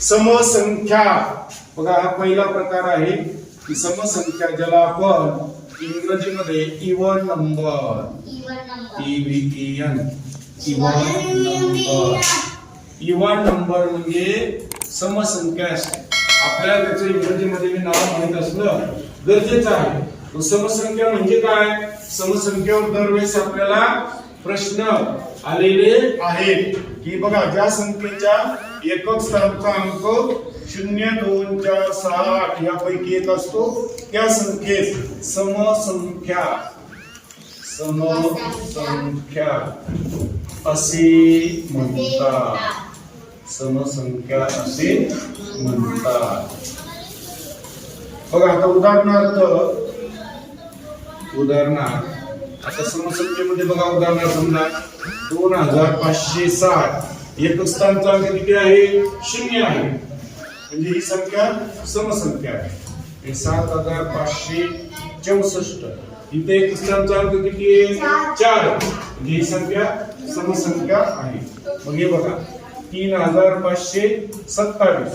समसंख्या. बघा हा पहिला प्रकार आहे की समसंख्या ज्याला आपण इंग्रजीमध्ये even number. EVN even number. Even number म्हणजे समसंख्या असते. आपल्याला त्याचं इंग्रजीमध्ये मी नाव माहीत असणं गरजेचं आहे. समसंख्या म्हणजे काय? समसंख्येवर दरवेळेस आपल्याला प्रश्न आलेले आहेत. की बघा ज्या संख्येच्या एकक स्थानाचा अंक शून्य दोन चार सहा आठ यापैकी एक असतो त्या संख्येत समसंख्या समसंख्या असे म्हणतात. समसंख्या असे म्हणतात. बघा आता उदाहरणार्थ उदाहरणार्थ आता समसंख्येमध्ये बघा उदाहरणार्थ समजा दोन हजार पाचशे साठ. एक स्थानचा अंक किती आहे? शून्य आहे. म्हणजे ही संख्या समसंख्या आहे. सात हजार पाचशे चौसष्ट. इथे एक स्थानचा अंक किती आहे? चार. म्हणजे ही संख्या समसंख्या आहे. मग हे बघा. तीन हजार पाचशे सत्तावीस.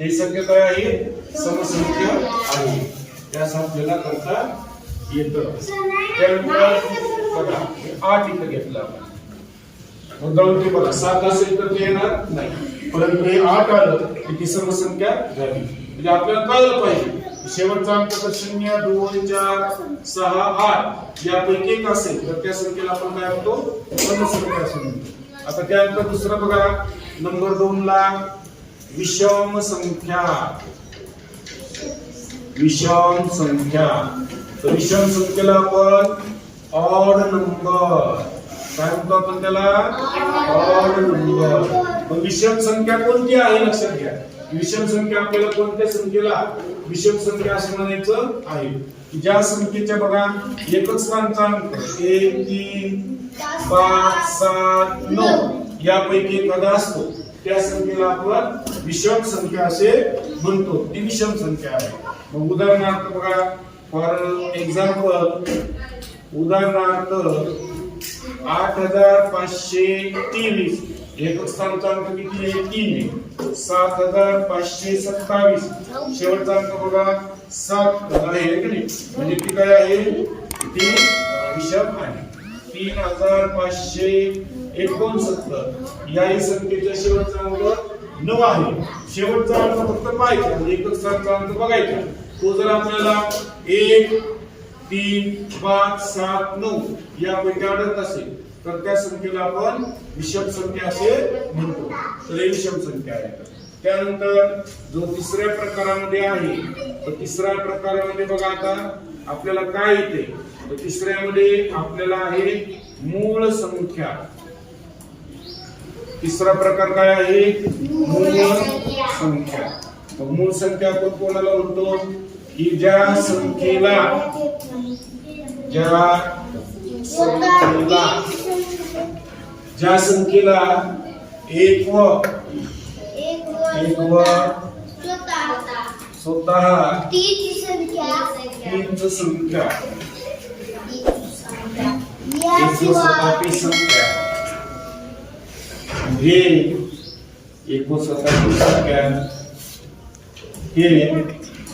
ही संख्या काय आहे? समसंख्या आहे. त्यास आपल्याला करता येतं. त्यानंतर आठ इथं घेतलं आपण. जाऊन ते बघा सात असेल तर ते येणार नाही. परंतु हे आठ आलं की ती समसंख्या झाली. म्हणजे आपल्याला कळलं पाहिजे. शेवटचा अंक तर शून्य दोन चार सहा आठ. यापैकी एक असेल तर त्या संख्येला आपण काय म्हणतो? समसंख्या असं म्हणतो आता त्यानंतर दुसरं बघा. नंबर दोन ला विषम संख्या. विषम संख्या. तर विषम संख्येला आपण. Odd number. काय म्हणतो आपण त्याला? Odd number. मग विषम संख्या कोणती आहे? लक्षात घ्या. विषम संख्या आपल्याला कोणत्या संख्येला? विषम संख्या असं म्हणायचं आहे. ज्या संख्येच्या बघा एकच स्थानचा अंक एक तीन पाच सात नऊ. यापैकी एखादा असतो. त्या संख्येला आपण विषम संख्या असे म्हणतो. ती विषम संख्या आहे. मग उदाहरणार्थ बघा फॉर एक्झाम्पल उदाहरणार्थ आठ हजार पाचशे तेवीस. एक स्थानचा अंक किती आहे? तीन आहे. सात हजार पाचशे सत्तावीस. शेवटचा अंक बघा सात आहे म्हणजे ती काय आहे? ती अं, विषम आहे. तीन हजार पाचशे एकोणसत्तर. याही संख्येचा शेवटचा अंक नऊ आहे. शेवटचा अंक फक्त पाहायचा. म्हणजे एकच स्थानचा अंक बघायचा. तो जर आपल्याला एक तीन पाच सात नऊ यापैकी आढळत असेल तर त्या संख्येला आपण विषम संख्या असे म्हणतो. तर हे विषम संख्या आहे. त्यानंतर जो तिसऱ्या प्रकारामध्ये आहे तर तिसऱ्या प्रकारामध्ये बघा आता आपल्याला काय येते? तर तिसऱ्यामध्ये आपल्याला आहे मूळ संख्या. तिसरा प्रकार काय आहे? मूळ संख्या. मूळ संख्या आपण कोणाला म्हणतो? की ज्या संख्येला ज्या संख्येला ज्या संख्येला एक व एक व स्वतः तीच संख्या. संख्या. हे एक व स्वतःची संख्या. हे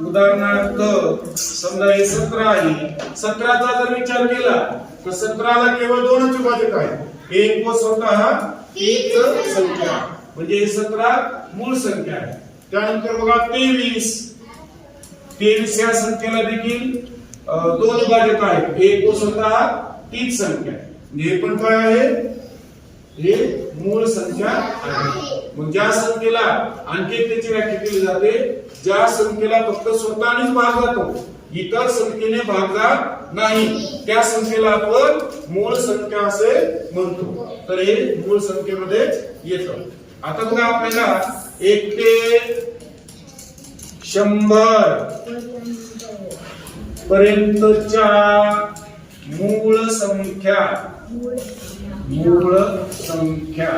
उदाहरणार्थ समजा हे सतरा आहे. सतराचा जर विचार केला तर सतराला केवळ दोनच विभाजक आहे एक व स्वतः एक संख्या. म्हणजे हे सतरा मूळ संख्या आहे. त्यानंतर बघा तेवीस. तेवीस या संख्येला देखील दोन विभाजक आहेत. एक व स्वतः तीच संख्या आहे. हे पण काय आहे? हे मूळ संख्या आहे. मग ज्या संख्येला आणखी एक त्याची व्याख्या केली जाते ज्या संख्येला फक्त स्वतःनेच भाग जातो इतर संख्येने भाग जात नाही. त्या संख्येला आपण मूळ संख्या असे म्हणतो. तर हे मूळ संख्येमध्ये येतं. आता बघा आपल्याला एक ते शंभर पर्यंतच्या मूळ संख्या मूळ संख्या.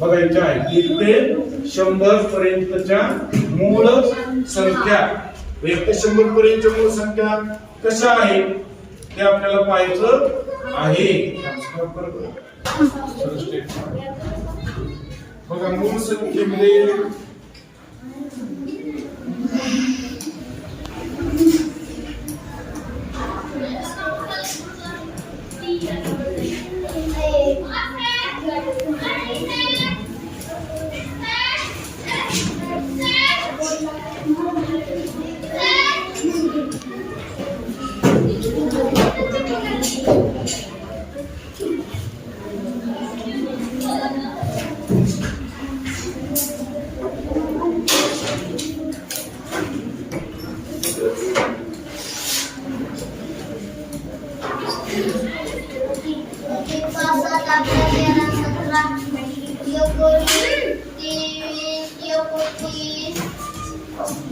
बघायच्या आहे. एक ते शंभर पर्यंतच्या मूळ संख्या. एक ते शंभर पर्यंतच्या मूळ संख्या कशा आहेत ते आपल्याला पाहायचं आहे. बघा मूळ संख्येमध्ये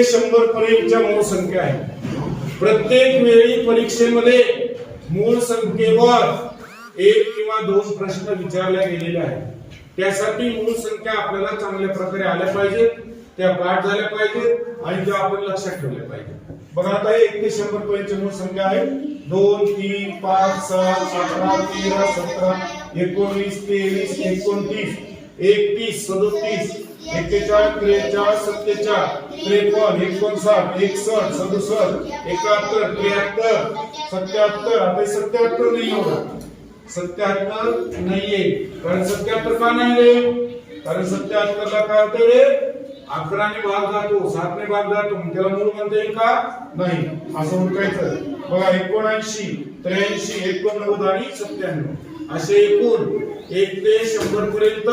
ते शंभर पर्यंतच्या मूळ संख्या आहेत. प्रत्येक वेळी परीक्षेमध्ये मूळ संख्येवर एक किंवा दोन प्रश्न विचारले गेलेले आहेत. त्यासाठी मूळ संख्या आपल्याला चांगल्या प्रकारे आल्या पाहिजेत त्या पाठ झाल्या पाहिजेत आणि त्या आपण लक्षात ठेवल्या पाहिजेत. बघा आता एक ते शंभर पर्यंतची मूळ संख्या आहे दोन तीन पाच सात अठरा तेरा सतरा एकोणीस तेवीस एकोणतीस एकतीस सदोतीस एक्केचाळीस त्रेचाळीस सत्तेचाळीस त्रेपन्न एकोणसाठ एकसठ सदुसष्ट एकाहत्तर त्र्याहत्तर सत्याहत्तर आता सत्याहत्तर नाही एवढं सत्याहत्तर नाहीये. कारण सत्याहत्तर का नाहीये कारण सत्याहत्तर ला काय होतं रे? अकराने भाग जातो सातने भाग जातो. त्याला मूळ म्हणता येईल का? नाही. असं म्हणतायचं बघा एकोणऐंशी त्र्याऐंशी एकोणनव्वद आणि सत्त्याण्णव. असे एकूण एक ते शंभर पर्यंत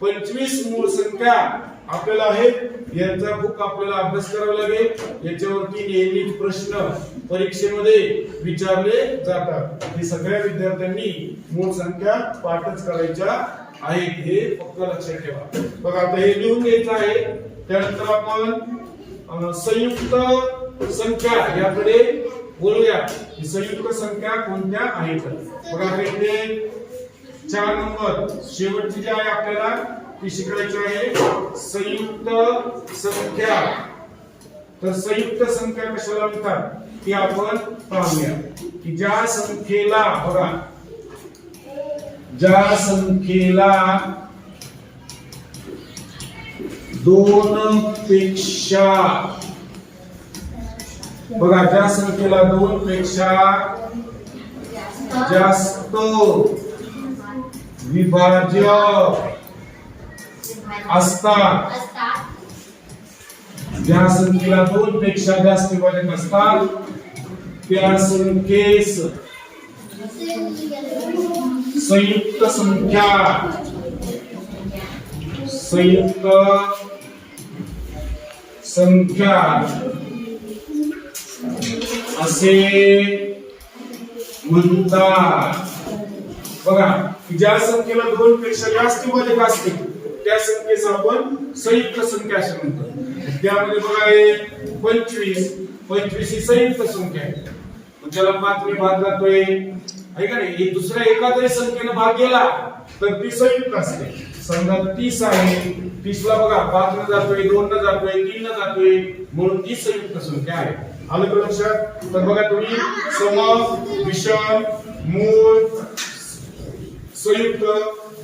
पंचवीस मूळ संख्या आपल्याला आहेत. यांचा खूप आपल्याला अभ्यास करावा लागेल. याच्यावरती नेहमी प्रश्न परीक्षेमध्ये विचारले जातात. हे सगळ्या विद्यार्थ्यांनी मूळ संख्या पाठच करायच्या आहेत. हे फक्त लक्षात ठेवा. बघा आता हे लिहून घ्यायचं आहे. त्यानंतर आपण संयुक्त संख्या याकडे बोलूया संयुक्त संख्या कोणत्या आहेत? बघा आता इथे चार नंबर. शेवटची जी आहे आपल्याला ती शिकायची आहे संयुक्त संख्या. तर संयुक्त संख्या कशाला म्हणतात? ती आपण पाहूया. की ज्या संख्येला बघा. ज्या संख्येला दोन पेक्षा बघा ज्या संख्येला दोन पेक्षा जास्त विभाज्य असतात. ज्या संख्येला दोन पेक्षा जास्त विभाजक असतात. त्या संख्येस संयुक्त संख्या. संयुक्त संख्या असे म्हणतात. बघा. की ज्या संख्येला दोन पेक्षा जास्त विभाजक असतील त्या संख्येचा आपण संयुक्त संख्या असं म्हणतो. त्यामध्ये बघा पंचवीस पंचवीस ही संयुक्त संख्या आहे. मग त्याला पाचने भाग जातोय आहे का नाही? दुसऱ्या एका जरी संख्येने भाग गेला तर ती संयुक्त असते. समजा तीस आहे तीसला बघा पाच न जातोय दोन न जातोय तीन न जातोय म्हणून ती संयुक्त संख्या आहे. आलं का लक्षात? तर बघा तुम्ही सम विषम मूळ संयुक्त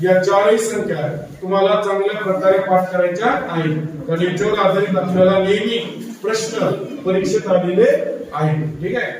या चारही संख्या तुम्हाला चांगल्या प्रकारे पाठ करायच्या आहेत. कारण याच्यावर आधारित आपल्याला नेहमी प्रश्न परीक्षेत आलेले आहेत. ठीक आहे?